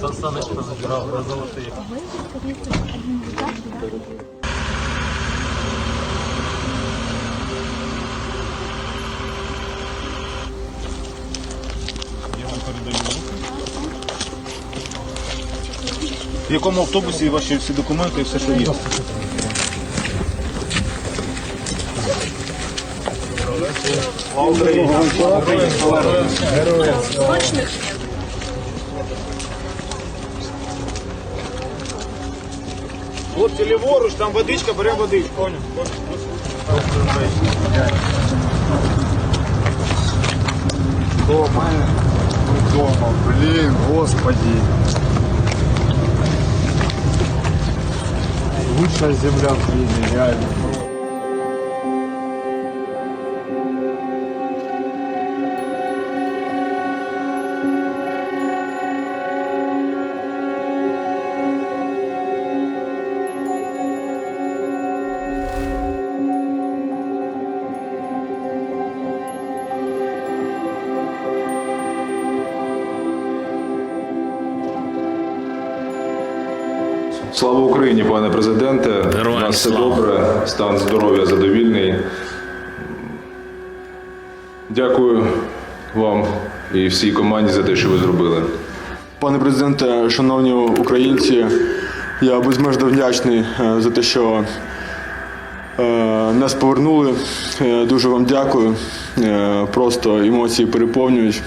Сан Саныч позабирал на золотые. Я вам передаю В якому автобусі ваші всі документи і все, що є? Слава Україні! Хлопці, ліворуч, там водичка, беремо водичку. Понял? Дома. Дома. Блин, господи. Лучшая земля в мире, реально. Слава Україні, пане президенте. Героям У нас все слава. добре, стан здоров'я задовільний. Дякую вам і всій команді за те, що ви зробили. Пане президенте, шановні українці, я безмежно вдячний е, за те, що е, нас повернули. Дуже вам дякую. Е, Просто емоції переповнюють.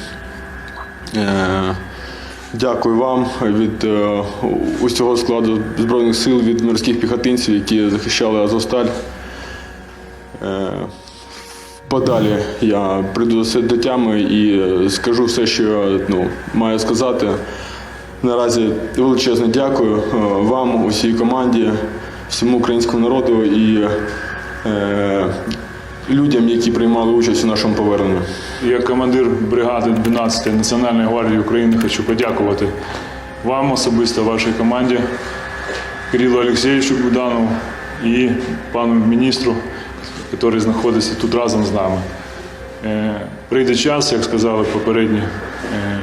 Дякую вам від е, усього складу Збройних сил, від морських піхотинців, які захищали Азовсталь. Е, Подалі я прийду до тями і скажу все, що я ну, маю сказати. Наразі величезне дякую е, вам, усій команді, всьому українському народу і е, людям, які приймали участь у нашому поверненні. Як командир бригади 12 Національної гвардії України хочу подякувати вам особисто, вашій команді, Кирилу Олексійовичу Буданову і пану міністру, який знаходиться тут разом з нами. Е, Прийде час, як сказали попередні, е,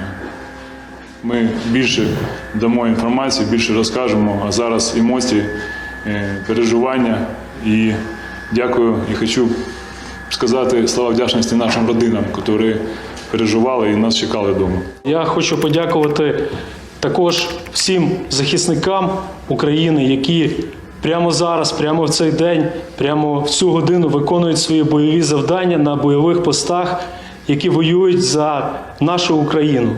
ми більше дамо інформації, більше розкажемо, а зараз емоції, е, переживання і дякую і хочу сказати слова вдячності нашим родинам, які переживали і нас чекали вдома. Я хочу подякувати також всім захисникам України, які прямо зараз, прямо в цей день, прямо в цю годину виконують свої бойові завдання на бойових постах, які воюють за нашу Україну.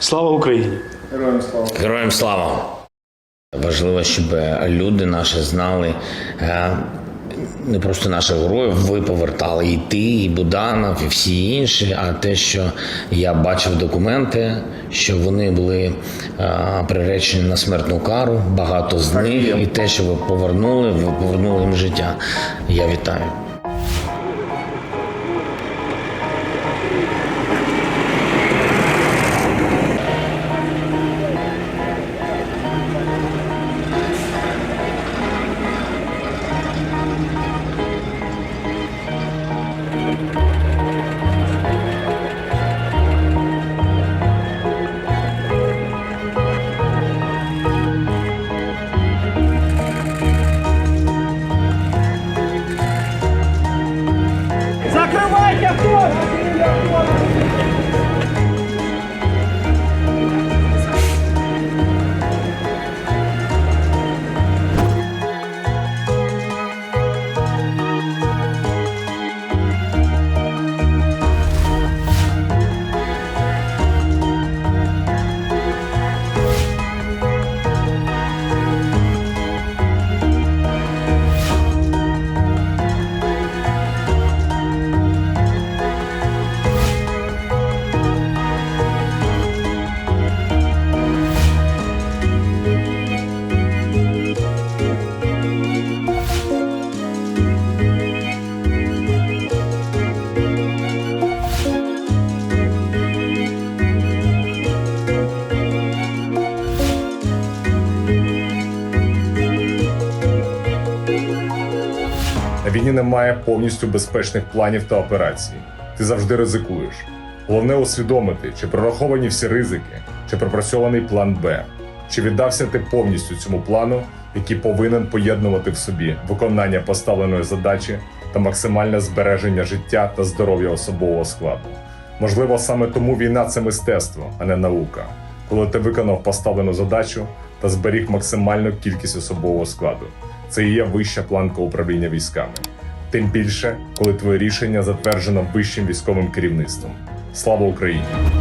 Слава Україні! Героям слава! Героям слава! Важливо, щоб люди наші знали е, не просто наших героїв, ви повертали і ти, і Буданов, і всі інші. А те, що я бачив документи, що вони були а, приречені на смертну кару, багато з них, і те, що ви повернули, ви повернули їм життя. Я вітаю. На війні немає повністю безпечних планів та операцій. Ти завжди ризикуєш. Головне усвідомити, чи прораховані всі ризики, чи пропрацьований план Б? Чи віддався ти повністю цьому плану, який повинен поєднувати в собі виконання поставленої задачі та максимальне збереження життя та здоров'я особового складу? Можливо, саме тому війна це мистецтво, а не наука, коли ти виконав поставлену задачу та зберіг максимальну кількість особового складу. Це і є вища планка управління військами. Тим більше, коли твоє рішення затверджено вищим військовим керівництвом. Слава Україні!